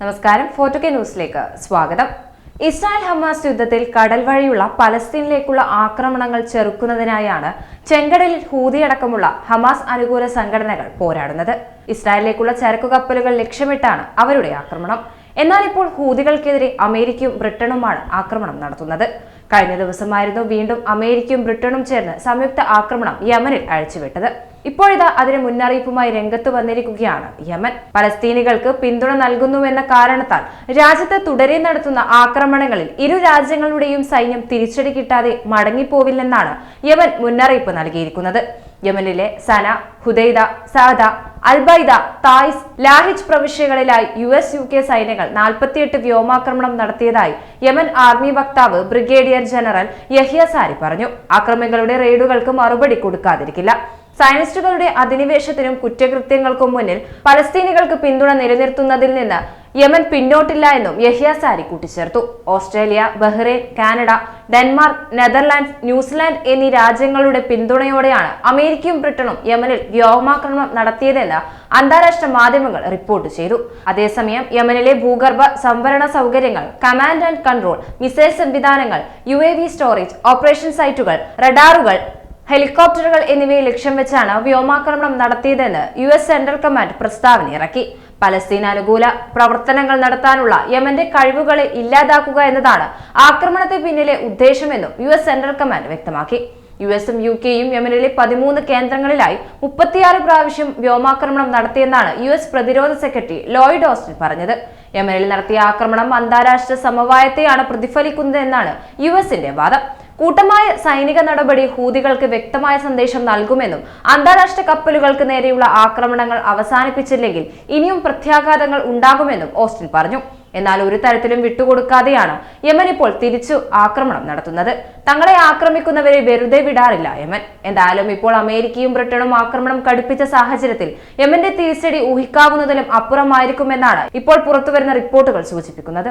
നമസ്കാരം ഫോർട്ടു കെ ന്യൂസിലേക്ക് സ്വാഗതം. ഇസ്രായേൽ ഹമാസ് യുദ്ധത്തിൽ കടൽ വഴിയുള്ള പലസ്തീനിലേക്കുള്ള ആക്രമണങ്ങൾ ചെറുക്കുന്നതിനായാണ് ചെങ്കടലിൽ ഹൂതിയടക്കമുള്ള ഹമാസ് അനുകൂല സംഘടനകൾ പോരാടുന്നത്. ഇസ്രായേലിലേക്കുള്ള ചരക്കു കപ്പലുകൾ ലക്ഷ്യമിട്ടാണ് അവരുടെ ആക്രമണം. എന്നാൽ ഇപ്പോൾ ഹൂതികൾക്കെതിരെ അമേരിക്കയും ബ്രിട്ടനുമാണ് ആക്രമണം നടത്തുന്നത്. കഴിഞ്ഞ ദിവസമായിരുന്നു വീണ്ടും അമേരിക്കയും ബ്രിട്ടനും ചേർന്ന് സംയുക്ത ആക്രമണം യമനിൽ അഴിച്ചുവിട്ടത്. ഇപ്പോഴിതാ അതിന് മുന്നറിയിപ്പുമായി രംഗത്ത് വന്നിരിക്കുകയാണ്. യമൻ പലസ്തീനികൾക്ക് പിന്തുണ നൽകുന്നുവെന്ന കാരണത്താൽ രാജ്യത്ത് തുടരെ നടത്തുന്ന ആക്രമണങ്ങളിൽ ഇരു രാജ്യങ്ങളുടെയും സൈന്യം തിരിച്ചടി കിട്ടാതെ മടങ്ങിപ്പോവില്ലെന്നാണ് യമൻ മുന്നറിയിപ്പ് നൽകിയിരിക്കുന്നത്. യമനിലെ Sanaa Hodeidah Saada Al Bayda Taiz Lahij പ്രവിശ്യകളിലായി U S U K സൈന്യങ്ങൾ നാൽപ്പത്തിയെട്ട് വ്യോമാക്രമണം നടത്തിയതായി യമൻ ആർമി വക്താവ് ബ്രിഗേഡിയർ ജനറൽ യഹിയ സാരി പറഞ്ഞു. ആക്രമികളുടെ റെയ്ഡുകൾക്ക് മറുപടി കൊടുക്കാതിരിക്കില്ല. സയനിസ്റ്റുകളുടെ അധിനിവേശത്തിനും കുറ്റകൃത്യങ്ങൾക്കും മുന്നിൽ പലസ്തീനികൾക്ക് പിന്തുണ നിലനിർത്തുന്നതിൽ നിന്ന് യമൻ പിന്നോട്ടില്ല എന്നും യഹിയ സാരി കൂട്ടിച്ചേർത്തു. Australia Bahrain Canada Denmark Netherlands New Zealand എന്നീ രാജ്യങ്ങളുടെ പിന്തുണയോടെയാണ് അമേരിക്കയും ബ്രിട്ടനും യമനിൽ വ്യോമാക്രമണം നടത്തിയതെന്ന് അന്താരാഷ്ട്ര മാധ്യമങ്ങൾ റിപ്പോർട്ട് ചെയ്തു. അതേസമയം യമനിലെ ഭൂഗർഭ സംഭരണ സൗകര്യങ്ങൾ കമാൻഡ് ആൻഡ് കൺട്രോൾ മിസൈൽ സംവിധാനങ്ങൾ യു സ്റ്റോറേജ് ഓപ്പറേഷൻ സൈറ്റുകൾ റഡാറുകൾ ഹെലികോപ്റ്ററുകൾ എന്നിവയെ ലക്ഷ്യം വെച്ചാണ് വ്യോമാക്രമണം നടത്തിയതെന്ന് യു എസ് സെൻട്രൽ കമാൻഡ് പ്രസ്താവന ഇറക്കി. പലസ്തീൻ അനുകൂല പ്രവർത്തനങ്ങൾ നടത്താനുള്ള യമന്റെ കഴിവുകളെ ഇല്ലാതാക്കുക എന്നതാണ് ആക്രമണത്തിന് പിന്നിലെ ഉദ്ദേശമെന്നും യു എസ് സെൻട്രൽ കമാൻഡ് വ്യക്തമാക്കി. യു എസും യു കെയും യമനിലെ പതിമൂന്ന് കേന്ദ്രങ്ങളിലായി മുപ്പത്തിയാറ് പ്രാവശ്യം വ്യോമാക്രമണം നടത്തിയെന്നാണ് യു എസ് പ്രതിരോധ സെക്രട്ടറി ലോയിഡ് ഓസ്റ്റിൻ പറഞ്ഞത്. യമനിൽ നടത്തിയ ആക്രമണം അന്താരാഷ്ട്ര സമവായത്തെയാണ് പ്രതിഫലിക്കുന്നതെന്നാണ് യു എസിന്റെ വാദം. കൂട്ടമായ സൈനിക നടപടി ഹൂതികൾക്ക് വ്യക്തമായ സന്ദേശം നൽകുമെന്നും അന്താരാഷ്ട്ര കപ്പലുകൾക്ക് നേരെയുള്ള ആക്രമണങ്ങൾ അവസാനിപ്പിച്ചില്ലെങ്കിൽ ഇനിയും പ്രത്യാഘാതങ്ങൾ ഉണ്ടാകുമെന്നും ഓസ്റ്റിൻ പറഞ്ഞു. എന്നാൽ ഒരു തരത്തിലും വിട്ടുകൊടുക്കാതെയാണ് യമൻ ഇപ്പോൾ തിരിച്ചു ആക്രമണം നടത്തുന്നത്. തങ്ങളെ ആക്രമിക്കുന്നവരെ വെറുതെ വിടാറില്ല യമൻ. എന്തായാലും ഇപ്പോൾ അമേരിക്കയും ബ്രിട്ടനും ആക്രമണം കടുപ്പിച്ച സാഹചര്യത്തിൽ യമന്റെ തിരിച്ചടി ഊഹിക്കാവുന്നതിലും അപ്പുറമായിരിക്കുമെന്നാണ് ഇപ്പോൾ പുറത്തുവരുന്ന റിപ്പോർട്ടുകൾ സൂചിപ്പിക്കുന്നത്.